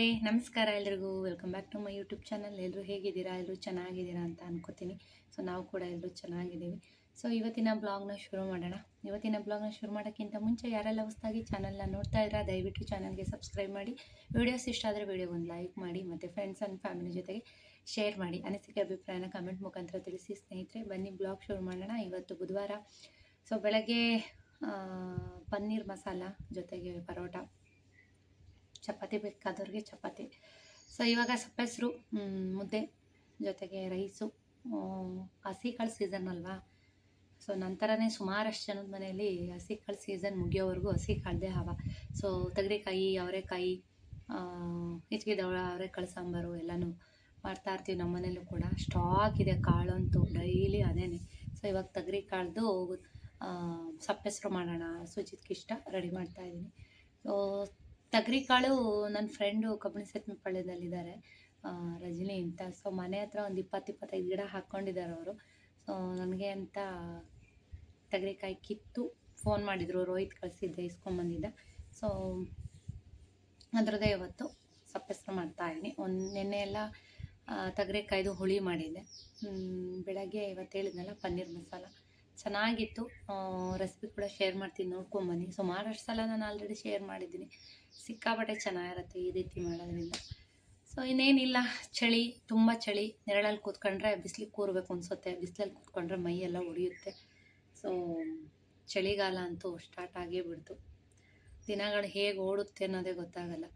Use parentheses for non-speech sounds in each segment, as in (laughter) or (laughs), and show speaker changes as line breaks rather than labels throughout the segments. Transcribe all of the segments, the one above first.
Hi ನಮಸ್ಕಾರ ಎಲ್ರಿಗೂ. Welcome back to my YouTube channel ಎಲ್ಲರೂ ಹೇಗಿದ್ದೀರಾ? ಎಲ್ಲರೂ ಚೆನ್ನಾಗಿದ್ದೀರಾ ಅಂತ ಅನ್ಕೋತೀನಿ. ಸೊ ನಾವು ಕೂಡ ಎಲ್ಲರೂ ಚೆನ್ನಾಗಿದ್ದೀವಿ. ಸೊ ಇವತ್ತಿನ ಬ್ಲಾಗ್ನ ಶುರು ಮಾಡೋಣ. ಇವತ್ತಿನ ಬ್ಲಾಗ್ನ ಶುರು ಮಾಡೋಕ್ಕಿಂತ ಮುಂಚೆ ಯಾರೆಲ್ಲ ಹೊಸದಾಗಿ ಚಾನಲ್ನ ನೋಡ್ತಾ ಇದ್ದೀರಾ, ದಯವಿಟ್ಟು ಚಾನಲ್ಗೆ ಸಬ್ಸ್ಕ್ರೈಬ್ ಮಾಡಿ. ವಿಡಿಯೋಸ್ ಇಷ್ಟ ಆದರೆ ವಿಡಿಯೋಗೆ ಒಂದು ಲೈಕ್ ಮಾಡಿ, ಮತ್ತು ಫ್ರೆಂಡ್ಸ್ ಆ್ಯಂಡ್ ಫ್ಯಾಮಿಲಿ ಜೊತೆಗೆ ಶೇರ್ ಮಾಡಿ. ಅನಿಸಿಕೆ, ಅಭಿಪ್ರಾಯನ ಕಮೆಂಟ್ ಮುಖಾಂತರ ತಿಳಿಸಿ ಸ್ನೇಹಿತರೆ, ಬನ್ನಿ ಬ್ಲಾಗ್ ಶುರು ಮಾಡೋಣ. ಇವತ್ತು ಬುಧವಾರ. ಸೊ ಬೆಳಗ್ಗೆ ಪನ್ನೀರ್ ಮಸಾಲ ಜೊತೆಗೆ ಪರೋಟ. ಚಪಾತಿ ಬೇಕಾದವ್ರಿಗೆ ಚಪಾತಿ. ಸೊ ಇವಾಗ ಸಪ್ಪೆಸರು ಮುದ್ದೆ ಜೊತೆಗೆ ರೈಸು ಹಸಿ ಕಾಳು ಸೀಸನ್ ಅಲ್ವಾ? ಸೊ ನಂತರನೇ ಸುಮಾರಷ್ಟು ಜನದ ಮನೆಯಲ್ಲಿ ಹಸಿ ಕಾಳು ಸೀಸನ್ ಮುಗಿಯೋವರೆಗೂ ಹಸಿ ಕಾಳದೇ ಹಾವ. ಸೊ ತೆಗರಿಕಾಯಿ, ಅವರೆಕಾಯಿ ಹಿಚ್ಕಿದವಳ ಅವರೆಕಾಳು ಸಾಂಬಾರು ಎಲ್ಲನೂ ಮಾಡ್ತಾ ಇರ್ತೀವಿ ನಮ್ಮ ಮನೇಲೂ ಕೂಡ. ಸ್ಟಾಕ್ ಇದೆ ಕಾಳಂತೂ, ಡೈಲಿ ಅದೇನೆ. ಸೊ ಇವಾಗ ತಗರಿ ಕಾಳ್ದು ಸಪ್ಪೆಸರು ಮಾಡೋಣ. ಸುಜಿತ್ಗೆ ಇಷ್ಟ, ರೆಡಿ ಮಾಡ್ತಾ ಇದ್ದೀನಿ. ಸೊ ತೊಗರಿ ಕಾಳು ನನ್ನ ಫ್ರೆಂಡು ಕಬ್ಬಣಿ ಸೆತ್ಮಪಾಳ್ಯದಲ್ಲಿದ್ದಾರೆ ರಜನಿ ಅಂತ. ಸೊ ಮನೆ ಹತ್ರ ಒಂದು ಇಪ್ಪತ್ತು ಇಪ್ಪತ್ತೈದು ಗಿಡ ಹಾಕ್ಕೊಂಡಿದ್ದಾರೆ ಅವರು. ಸೊ ನನಗೆ ಅಂತ ತೊಗರಿಕಾಯಿ ಕಿತ್ತು ಫೋನ್ ಮಾಡಿದರು. ರೋಹಿತ್ ಕಳಿಸಿದ್ದೆ, ಇಸ್ಕೊಂಬಂದಿದ್ದೆ. ಸೊ ಅದರದ್ದೇ ಇವತ್ತು ಸಪ್ಪೆಸ್ರು ಮಾಡ್ತಾ ಇದ್ದೀನಿ. ಒಂದು ನೆನ್ನೆ ಎಲ್ಲ ತೊಗರಿಕಾಯ್ದು ಹುಳಿ ಮಾಡಿದ್ದೆ. ಬೆಳಗ್ಗೆ ಇವತ್ತು ಹೇಳಿದ್ನಲ್ಲ, ಪನ್ನೀರ್ ಮಸಾಲ. ಚೆನ್ನಾಗಿತ್ತು. ರೆಸಿಪಿ ಕೂಡ ಶೇರ್ ಮಾಡ್ತೀನಿ ನೋಡ್ಕೊಂಬನ್ನಿ ಸುಮಾರಷ್ಟು ಸಲ ನಾನು ಆಲ್ರೆಡಿ ಶೇರ್ ಮಾಡಿದ್ದೀನಿ. ಸಿಕ್ಕಾಪಟ್ಟೆ ಚೆನ್ನಾಗಿರುತ್ತೆ ಈ ರೀತಿ ಮಾಡೋದ್ರಿಂದ. ಸೊ ಇನ್ನೇನಿಲ್ಲ, ಚಳಿ, ತುಂಬ ಚಳಿ. ನೆರಳಲ್ಲಿ ಕೂತ್ಕೊಂಡ್ರೆ ಬಿಸಿಲಿಗೆ ಕೂರಬೇಕು ಅನ್ಸುತ್ತೆ. ಬಿಸಿಲಲ್ಲಿ ಕೂತ್ಕೊಂಡ್ರೆ ಮೈ ಎಲ್ಲ ಉರಿಯುತ್ತೆ ಸೊ ಚಳಿಗಾಲ ಅಂತೂ ಸ್ಟಾರ್ಟ್ ಆಗೇ ಬಿಡ್ತು. ದಿನಗಳು ಹೇಗೆ ಓಡುತ್ತೆ ಅನ್ನೋದೇ ಗೊತ್ತಾಗಲ್ಲ.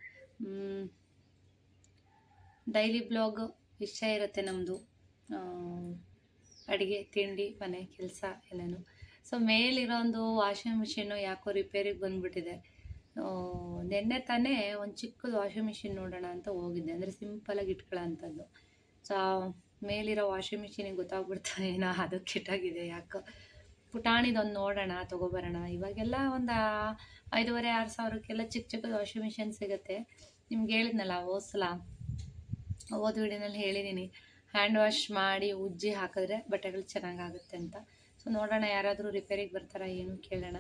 ಡೈಲಿ ಬ್ಲಾಗ್ ಇಷ್ಟ ಇರುತ್ತೆ ನಮ್ಮದು ಅಡುಗೆ, ತಿಂಡಿ, ಮನೆ, ಕೆಲಸ ಎಲ್ಲನೂ. ಸೊ ಮೇಲಿರೋ ಒಂದು ವಾಷಿಂಗ್ ಮಿಷಿನ್ನು ಯಾಕೋ ರಿಪೇರಿಗೆ ಬಂದುಬಿಟ್ಟಿದೆ. ನಿನ್ನೆ ತಾನೇ ಒಂದು ಚಿಕ್ಕದು ವಾಷಿಂಗ್ ಮಿಷಿನ್ ನೋಡೋಣ ಅಂತ ಹೋಗಿದ್ದೆ. ಅಂದರೆ ಸಿಂಪಲಾಗಿ ಇಟ್ಕೊಳ್ಳೋ ಅಂಥದ್ದು ಸೊ ಮೇಲಿರೋ ವಾಷಿಂಗ್ ಮಿಷಿನಿಗೆ ಗೊತ್ತಾಗ್ಬಿಡ್ತಾ (laughs) ಏನೋ ಅದು ಕೆಟ್ಟಾಗಿದೆ ಯಾಕೋ. ಪುಟಾಣಿದೊಂದು ನೋಡೋಣ, ತೊಗೊಬರೋಣ. ಇವಾಗೆಲ್ಲ ಒಂದು ಐದೂವರೆ, ಆರು ಸಾವಿರಕ್ಕೆಲ್ಲ ಚಿಕ್ಕ ಚಿಕ್ಕದು ವಾಷಿಂಗ್ ಮಿಷಿನ್ ಸಿಗುತ್ತೆ. ನಿಮ್ಗೆ ಹೇಳಿದ್ನಲ್ಲ, ಓಸಲ. ಸಲ ಹೋದ ವಿಡಿಯೋನಲ್ಲಿ ಹೇಳಿದ್ದೀನಿ ಹ್ಯಾಂಡ್ ವಾಶ್ ಮಾಡಿ ಉಜ್ಜಿ ಹಾಕಿದ್ರೆ ಬಟ್ಟೆಗಳು ಚೆನ್ನಾಗಾಗುತ್ತೆ ಅಂತ. ಸೊ ನೋಡೋಣ ಯಾರಾದರೂ ರಿಪೇರಿಗೆ ಬರ್ತಾರಾ ಏನು ಕೇಳೋಣ.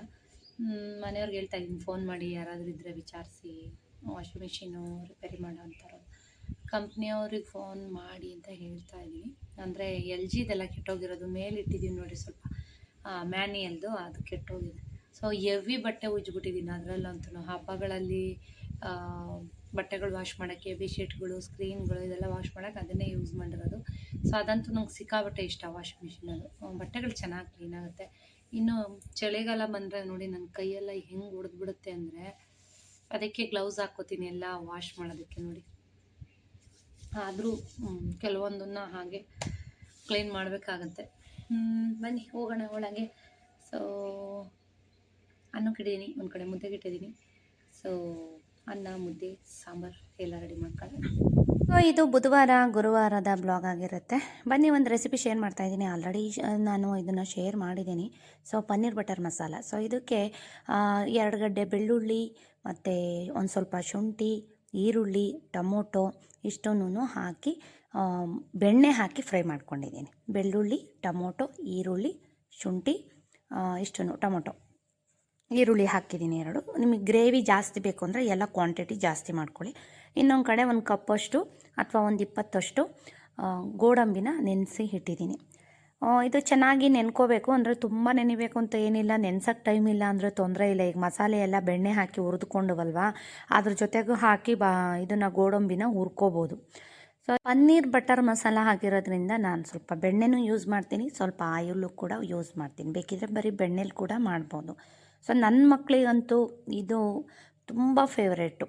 ಮನೆಯವ್ರಿಗೆ ಹೇಳ್ತಾ ಇದ್ದೀನಿ ಫೋನ್ ಮಾಡಿ, ಯಾರಾದರೂ ಇದ್ದರೆ ವಿಚಾರಿಸಿ ವಾಷಿಂಗ್ ಮಿಷಿನು ರಿಪೇರಿ ಮಾಡೋ ಅಂತಾರೋ ಕಂಪ್ನಿಯವ್ರಿಗೆ ಫೋನ್ ಮಾಡಿ ಅಂತ ಹೇಳ್ತಾ ಇದ್ದೀನಿ. ಅಂದರೆ ಎಲ್ ಜಿದೆಲ್ಲ ಕೆಟ್ಟೋಗಿರೋದು, ಮೇಲೆ ಇಟ್ಟಿದ್ದೀನಿ ನೋಡಿ ಸ್ವಲ್ಪ. ಮ್ಯಾನಿಯಲ್ದು ಅದು ಕೆಟ್ಟೋಗಿದೆ. ಸೊ ಎವಿ ಬಟ್ಟೆ ಉಜ್ಜಿಬಿಟ್ಟಿದ್ದೀನಿ ಅದರಲ್ಲಂತೂ ಹಬ್ಬಗಳಲ್ಲಿ ಬಟ್ಟೆಗಳು ವಾಶ್ ಮಾಡೋಕ್ಕೆ ಬೆಡ್ಶೀಟ್ಗಳು ಸ್ಕ್ರೀನ್ಗಳು ಇದೆಲ್ಲ ವಾಶ್ ಮಾಡೋಕ್ಕೆ ಅದನ್ನೇ ಯೂಸ್ ಮಾಡಿರೋದು. ಸೊ ಅದಂತೂ ನಂಗೆ ಸಿಕ್ಕಾಬಟ್ಟೆ ಇಷ್ಟ ವಾಷಿಂಗ್ ಮಿಷಿನಲ್ಲಿ ಬಟ್ಟೆಗಳು ಚೆನ್ನಾಗಿ ಕ್ಲೀನ್ ಆಗುತ್ತೆ. ಇನ್ನು ಚಳಿಗಾಲ ಬಂದರೆ ನೋಡಿ ನನ್ನ ಕೈಯೆಲ್ಲ ಹೆಂಗೆ ಬಿಡುತ್ತೆ ಅಂದರೆ ಅದಕ್ಕೆ ಗ್ಲೌಸ್ ಹಾಕ್ಕೋತೀನಿ, ಎಲ್ಲ ವಾಶ್ ಮಾಡೋದಕ್ಕೆ ನೋಡಿ. ಆದರೂ ಕೆಲವೊಂದನ್ನು ಹಾಗೆ ಕ್ಲೀನ್ ಮಾಡಬೇಕಾಗತ್ತೆ. ಬನ್ನಿ, ಹೋಗೋಣ ಒಳಗೆ ಸೊ ಅನ್ನಕ್ಕಿಟ್ಟಿದ್ದೀನಿ ಒಂದು ಕಡೆ ಮುದ್ದೆಗೆ ಇಟ್ಟಿದ್ದೀನಿ ಸೊ ಅನ್ನ, ಮುದ್ದೆ, ಸಾಂಬಾರು, ಎಲ್ಲ ರೆಡಿ ಮಾಡ್ಕೊಳ್ಳೋಣ.
ಸೊ ಇದು ಬುಧವಾರ, ಗುರುವಾರದ ಬ್ಲಾಗ್ ಆಗಿರುತ್ತೆ. ಬನ್ನಿ ಒಂದು ರೆಸಿಪಿ ಶೇರ್ ಮಾಡ್ತಾ ಇದ್ದೀನಿ. ಆಲ್ರೆಡಿ ನಾನು ಇದನ್ನು ಶೇರ್ ಮಾಡಿದ್ದೀನಿ. So paneer butter masala. So ಇದಕ್ಕೆ ಎರಡು ಗಡ್ಡೆ ಬೆಳ್ಳುಳ್ಳಿ, ಮತ್ತು ಒಂದು ಸ್ವಲ್ಪ ಶುಂಠಿ, ಈರುಳ್ಳಿ, ಟೊಮೊಟೊ ಇಷ್ಟನ್ನೂ ಹಾಕಿ ಬೆಣ್ಣೆ ಹಾಕಿ ಫ್ರೈ ಮಾಡ್ಕೊಂಡಿದ್ದೀನಿ. ಬೆಳ್ಳುಳ್ಳಿ, ಟೊಮೊಟೊ, ಈರುಳ್ಳಿ, ಶುಂಠಿ ಇಷ್ಟನ್ನು ಟೊಮೊಟೊ. ಈರುಳ್ಳಿ ಹಾಕಿದ್ದೀನಿ ಎರಡು. ನಿಮಗೆ ಗ್ರೇವಿ ಜಾಸ್ತಿ ಬೇಕು ಅಂದರೆ ಎಲ್ಲ ಕ್ವಾಂಟಿಟಿ ಜಾಸ್ತಿ ಮಾಡ್ಕೊಳ್ಳಿ. ಇನ್ನೊಂದು ಕಡೆ ಒಂದು ಕಪ್ಪಷ್ಟು ಅಥವಾ ಒಂದು ಇಪ್ಪತ್ತಷ್ಟು ಗೋಡಂಬಿನ ನೆನೆಸಿ ಇಟ್ಟಿದ್ದೀನಿ ಇದು ಚೆನ್ನಾಗಿ ನೆನ್ಕೋಬೇಕು ಅಂದರೆ ತುಂಬ ನೆನಿಬೇಕು ಅಂತ ಏನಿಲ್ಲ ನೆನ್ಸೋಕ್ಕೆ ಟೈಮ್ ಇಲ್ಲ ಅಂದರೆ ತೊಂದರೆ ಇಲ್ಲ. ಈಗ ಮಸಾಲೆ ಎಲ್ಲ ಬೆಣ್ಣೆ ಹಾಕಿ ಹುರಿದುಕೊಂಡವಲ್ವಾ, ಅದ್ರ ಜೊತೆಗೂ ಹಾಕಿ ಬಾ, ಇದನ್ನು ಗೋಡಂಬಿನ ಹುರ್ಕೋಬೋದು. ಸೊ ಪನ್ನೀರ್ ಬಟರ್ ಮಸಾಲ ಹಾಕಿರೋದ್ರಿಂದ ನಾನು ಸ್ವಲ್ಪ ಬೆಣ್ಣೆನೂ ಯೂಸ್ ಮಾಡ್ತೀನಿ, ಸ್ವಲ್ಪ ಆಯಿಲು ಕೂಡ ಯೂಸ್ ಮಾಡ್ತೀನಿ. ಬೇಕಿದ್ರೆ ಬರೀ ಬೆಣ್ಣೆಲಿ ಕೂಡ ಮಾಡ್ಬೋದು. ಸೊ ನನ್ನ ಮಕ್ಕಳಿಗಂತೂ ಇದು ತುಂಬ favourite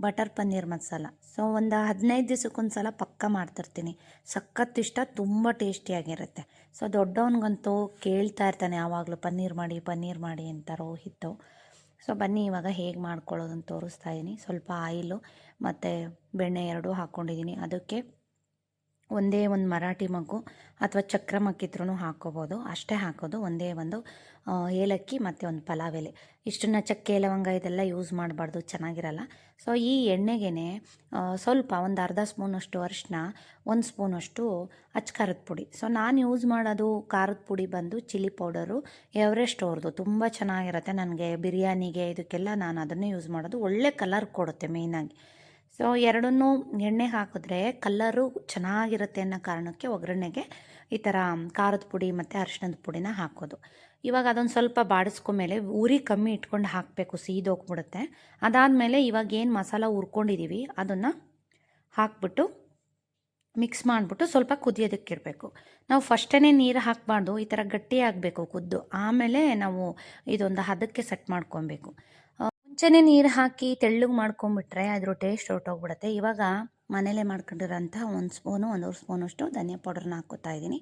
butter paneer masala. So, ಒಂದು ಹದಿನೈದು ದಿವ್ಸಕ್ಕೊಂದು ಸಲ ಪಕ್ಕ ಮಾಡ್ತಿರ್ತೀನಿ. ಸಖತ್ ಇಷ್ಟ, ತುಂಬ ಟೇಸ್ಟಿಯಾಗಿರುತ್ತೆ ಸೊ, ದೊಡ್ಡವನಿಗಂತೂ ಕೇಳ್ತಾ ಇರ್ತಾನೆ, ಯಾವಾಗಲೂ ಪನ್ನೀರ್ ಮಾಡಿ ಪನ್ನೀರ್ ಮಾಡಿ ಅಂತ ರೋಹಿತ್ತು. ಸೊ, ಬನ್ನಿ, ಇವಾಗ ಹೇಗೆ ಮಾಡ್ಕೊಳ್ಳೋದನ್ನು ತೋರಿಸ್ತಾ ಇದ್ದೀನಿ ಸ್ವಲ್ಪ ಆಯಿಲು ಮತ್ತು ಬೆಣ್ಣೆ ಎರಡೂ ಹಾಕ್ಕೊಂಡಿದ್ದೀನಿ ಅದಕ್ಕೆ ಒಂದೇ ಒಂದು ಮರಾಠಿ ಮಗು ಅಥವಾ ಚಕ್ರ ಮಕ್ಕಿದ್ರೂ ಹಾಕ್ಕೋಬೋದು ಅಷ್ಟೇ ಹಾಕೋದು. ಒಂದೇ ಒಂದು ಏಲಕ್ಕಿ ಮತ್ತು ಒಂದು ಪಲಾವ್ ಎಲೆ ಇಷ್ಟನ್ನ ಚಕ್ಕೆ, ಲವಂಗ ಇದೆಲ್ಲ ಯೂಸ್ ಮಾಡಬಾರ್ದು. ಚೆನ್ನಾಗಿರಲ್ಲ. ಸೊ ಈ ಎಣ್ಣೆಗೆ ಸ್ವಲ್ಪ ಒಂದು ಅರ್ಧ ಸ್ಪೂನಷ್ಟು ಅರಿಶಿನ, ಒಂದು ಸ್ಪೂನಷ್ಟು ಅಚ್ಚ ಖಾರದ ಪುಡಿ. ಸೊ ನಾನು ಯೂಸ್ ಮಾಡೋದು ಖಾರದ ಪುಡಿ ಬಂದು ಚಿಲ್ಲಿ ಪೌಡರು, ಎವರೆಸ್ಟ್ ಅವ್ರದ್ದು ತುಂಬ ಚೆನ್ನಾಗಿರುತ್ತೆ. ನನಗೆ ಬಿರಿಯಾನಿಗೆ ಇದಕ್ಕೆಲ್ಲ ನಾನು ಅದನ್ನೇ ಯೂಸ್ ಮಾಡೋದು. ಒಳ್ಳೆ ಕಲರ್ ಕೊಡುತ್ತೆ ಮೇಯ್ನಾಗಿ ಸೊ ಎರಡನ್ನೂ ಎಣ್ಣೆ ಹಾಕಿದ್ರೆ ಕಲ್ಲರು ಚೆನ್ನಾಗಿರುತ್ತೆ ಅನ್ನೋ ಕಾರಣಕ್ಕೆ ಒಗ್ಗರಣೆಗೆ ಈ ಥರ ಖಾರದ ಪುಡಿ ಮತ್ತು ಅರಿಶಿಣದ ಪುಡಿನ ಹಾಕೋದು. ಇವಾಗ ಅದೊಂದು ಸ್ವಲ್ಪ ಬಾಡಿಸ್ಕೊಂಡ್ಮೇಲೆ ಉರಿ ಕಮ್ಮಿ ಇಟ್ಕೊಂಡು ಹಾಕಬೇಕು ಸೀದೋಗ್ಬಿಡುತ್ತೆ ಅದಾದಮೇಲೆ ಇವಾಗ ಏನು ಮಸಾಲ ಹುರ್ಕೊಂಡಿದ್ದೀವಿ ಅದನ್ನು ಹಾಕ್ಬಿಟ್ಟು ಮಿಕ್ಸ್ ಮಾಡಿಬಿಟ್ಟು ಸ್ವಲ್ಪ ಕುದಿಯೋದಕ್ಕಿರಬೇಕು ನಾವು ಫಸ್ಟೇ ನೀರು ಹಾಕಬಾರ್ದು, ಈ ಥರ ಗಟ್ಟಿ ಆಗಬೇಕು, ಕುದ್ದು. ಆಮೇಲೆ ನಾವು ಇದೊಂದು ಹದಕ್ಕೆ ಸೆಟ್ ಮಾಡ್ಕೊಬೇಕು. ಮುಂಚೆನೇ ನೀರು ಹಾಕಿ ತೆಳ್ಳಗೆ ಮಾಡ್ಕೊಂಬಿಟ್ರೆ ಅದ್ರ ಟೇಸ್ಟ್ ಹೊರಟೋಗ್ಬಿಡುತ್ತೆ ಇವಾಗ ಮನೇಲೇ ಮಾಡ್ಕೊಂಡಿರೋಂಥ ಒಂದು ಸ್ಪೂನು, ಒಂದೂವರೆ ಸ್ಪೂನಷ್ಟು ಧನಿಯಾ ಪೌಡ್ರನ್ನ ಹಾಕ್ಕೋತಾ ಇದ್ದೀನಿ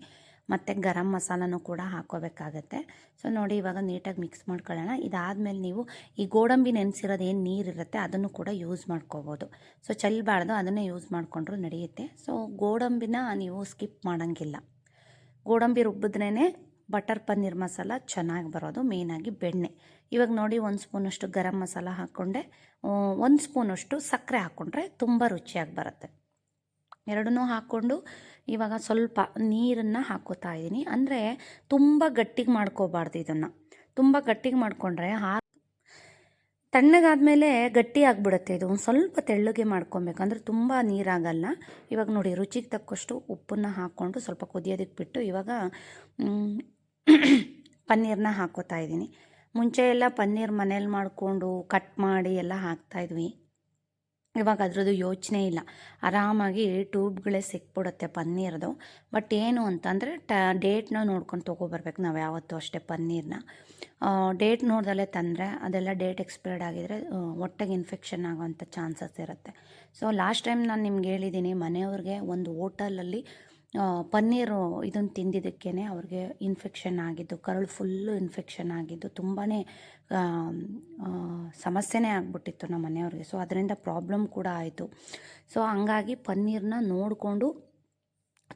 ಮತ್ತು ಗರಂ ಮಸಾಲನೂ ಕೂಡ ಹಾಕೋಬೇಕಾಗತ್ತೆ ಸೊ ನೋಡಿ, ಇವಾಗ ನೀಟಾಗಿ ಮಿಕ್ಸ್ ಮಾಡ್ಕೊಳ್ಳೋಣ. ಇದಾದಮೇಲೆ ನೀವು ಈ ಗೋಡಂಬಿ ನೆನೆಸಿರೋದು ಏನು ನೀರಿರುತ್ತೆ ಅದನ್ನು ಕೂಡ ಯೂಸ್ ಮಾಡ್ಕೋಬೋದು. ಸೊ ಚೆಲ್ಲಬಾರ್ದು ಅದನ್ನೇ ಯೂಸ್ ಮಾಡಿಕೊಂಡ್ರು ನಡೆಯುತ್ತೆ. ಸೊ ಗೋಡಂಬಿನ ನೀವು ಸ್ಕಿಪ್ ಮಾಡೋಂಗಿಲ್ಲ. ಗೋಡಂಬಿ ರುಬ್ಬಿದ್ರೇ ಬಟರ್ ಪನ್ನೀರ್ ಮಸಾಲ ಚೆನ್ನಾಗಿ ಬರೋದು, ಮೇಯ್ನಾಗಿ ಬೆಣ್ಣೆ. ಇವಾಗ ನೋಡಿ ಒಂದು ಸ್ಪೂನಷ್ಟು ಗರಂ ಮಸಾಲ ಹಾಕ್ಕೊಂಡೆ. ಒಂದು ಸ್ಪೂನಷ್ಟು ಸಕ್ಕರೆ ಹಾಕ್ಕೊಂಡ್ರೆ ತುಂಬ ರುಚಿಯಾಗಿ ಬರುತ್ತೆ. ಎರಡನ್ನೂ ಹಾಕ್ಕೊಂಡು ಇವಾಗ ಸ್ವಲ್ಪ ನೀರನ್ನು ಹಾಕೋತಾ ಇದ್ದೀನಿ. ಅಂದರೆ ತುಂಬ ಗಟ್ಟಿಗೆ ಮಾಡ್ಕೋಬಾರ್ದು ಇದನ್ನು. ತುಂಬ ಗಟ್ಟಿಗೆ ಮಾಡಿಕೊಂಡ್ರೆ ಹಾ ತಣ್ಣಗಾದಮೇಲೆ ಗಟ್ಟಿ ಆಗಿಬಿಡುತ್ತೆ ಇದು. ಒಂದು ಸ್ವಲ್ಪ ತೆಳ್ಳಗೆ ಮಾಡ್ಕೊಬೇಕು. ಅಂದರೆ ತುಂಬ ನೀರಾಗಲ್ಲ. ಇವಾಗ ನೋಡಿ ರುಚಿಗೆ ತಕ್ಕಷ್ಟು ಉಪ್ಪನ್ನು ಹಾಕ್ಕೊಂಡು ಸ್ವಲ್ಪ ಕುದಿಯೋದಕ್ಕೆ ಬಿಟ್ಟು ಇವಾಗ ಪನ್ನೀರನ್ನ ಹಾಕೋತಾ ಇದ್ದೀನಿ. ಮುಂಚೆ ಎಲ್ಲ ಪನ್ನೀರ್ ಮನೇಲಿ ಮಾಡಿಕೊಂಡು ಕಟ್ ಮಾಡಿ ಎಲ್ಲ ಹಾಕ್ತಾಯಿದ್ವಿ ಇವಾಗ ಅದರದ್ದು ಯೋಚನೆ ಇಲ್ಲ. ಆರಾಮಾಗಿ ಟ್ಯೂಬ್ಗಳೇ ಸಿಕ್ಬಿಡುತ್ತೆ ಪನ್ನೀರ್ದು. ಬಟ್ ಏನು ಅಂತಂದರೆ ಟ, ಡೇಟ್ನ ನೋಡ್ಕೊಂಡು ತೊಗೊಬರ್ಬೇಕು ನಾವು ಯಾವತ್ತೂ ಅಷ್ಟೇ ಪನ್ನೀರನ್ನ ಡೇಟ್ ನೋಡ್ದಲ್ಲೇ ತಂದರೆ ಅದೆಲ್ಲ ಡೇಟ್ ಎಕ್ಸ್ಪೈರ್ಡ್ ಆಗಿದರೆ ಹೊಟ್ಟೆಗೆ ಇನ್ಫೆಕ್ಷನ್ ಆಗೋವಂಥ ಚಾನ್ಸಸ್ ಇರುತ್ತೆ. ಸೊ ಲಾಸ್ಟ್ ಟೈಮ್ ನಾನು ನಿಮ್ಗೆ ಹೇಳಿದ್ದೀನಿ ಮನೆಯವ್ರಿಗೆ ಒಂದು ಹೋಟೆಲಲ್ಲಿ ಪನ್ನೀರು ಇದನ್ನು ತಿಂದಿದ್ದಕ್ಕೇ ಅವ್ರಿಗೆ ಇನ್ಫೆಕ್ಷನ್ ಆಗಿದ್ದು, ಕರಳು ಫುಲ್ಲು ಇನ್ಫೆಕ್ಷನ್ ಆಗಿದ್ದು ತುಂಬಾ ಸಮಸ್ಯೆನೇ ಆಗಿಬಿಟ್ಟಿತ್ತು ನಮ್ಮ ಮನೆಯವ್ರಿಗೆ. ಸೊ ಅದರಿಂದ ಪ್ರಾಬ್ಲಮ್ ಕೂಡ ಆಯಿತು. ಸೊ ಹಂಗಾಗಿ ಪನ್ನೀರನ್ನ ನೋಡಿಕೊಂಡು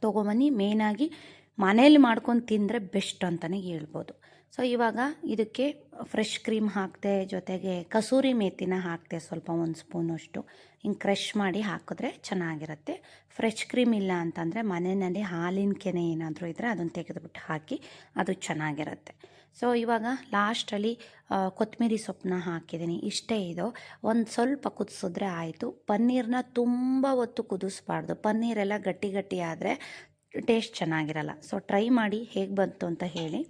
ತೊಗೊಬನ್ನಿ. ಮೇಯ್ನಾಗಿ ಮನೇಲಿ ಮಾಡ್ಕೊಂಡು ತಿಂದರೆ ಬೆಸ್ಟ್ ಅಂತಲೇ ಹೇಳ್ಬೋದು. ಸೊ ಇವಾಗ ಇದಕ್ಕೆ ಫ್ರೆಶ್ ಕ್ರೀಮ್ ಹಾಕಿದೆ ಜೊತೆಗೆ ಕಸೂರಿ ಮೇಥಿನ ಹಾಕಿದೆ ಸ್ವಲ್ಪ ಒಂದು ಸ್ಪೂನಷ್ಟು ಹಿಂಗೆ ಕ್ರಷ್ ಮಾಡಿ ಹಾಕಿದ್ರೆ ಚೆನ್ನಾಗಿರುತ್ತೆ. ಫ್ರೆಶ್ ಕ್ರೀಮ್ ಇಲ್ಲ ಅಂತಂದರೆ ಮನೆಯಲ್ಲಿ ಹಾಲಿನ ಕೆನೆ ಏನಾದರೂ ಇದ್ದರೆ ಅದನ್ನು ತೆಗೆದುಬಿಟ್ಟು ಹಾಕಿ ಅದು ಚೆನ್ನಾಗಿರುತ್ತೆ. ಸೊ ಇವಾಗ ಲಾಸ್ಟಲ್ಲಿ ಕೊತ್ತಂಬರಿ ಸೊಪ್ಪನ್ನ ಹಾಕಿದ್ದೀನಿ ಇಷ್ಟೇ ಇದು. ಒಂದು ಸ್ವಲ್ಪ ಕುದಿಸಿದ್ರೆ ಆಯಿತು. ಪನ್ನೀರನ್ನ ತುಂಬ ಹೊತ್ತು ಕುದಿಸ್ಬಾರ್ದು. ಪನ್ನೀರೆಲ್ಲ ಗಟ್ಟಿ ಗಟ್ಟಿ ಆದರೆ ಟೇಸ್ಟ್ ಚೆನ್ನಾಗಿರಲ್ಲ. ಸೊ ಟ್ರೈ ಮಾಡಿ ಹೇಗೆ ಬಂತು ಅಂತ ಹೇಳಿ.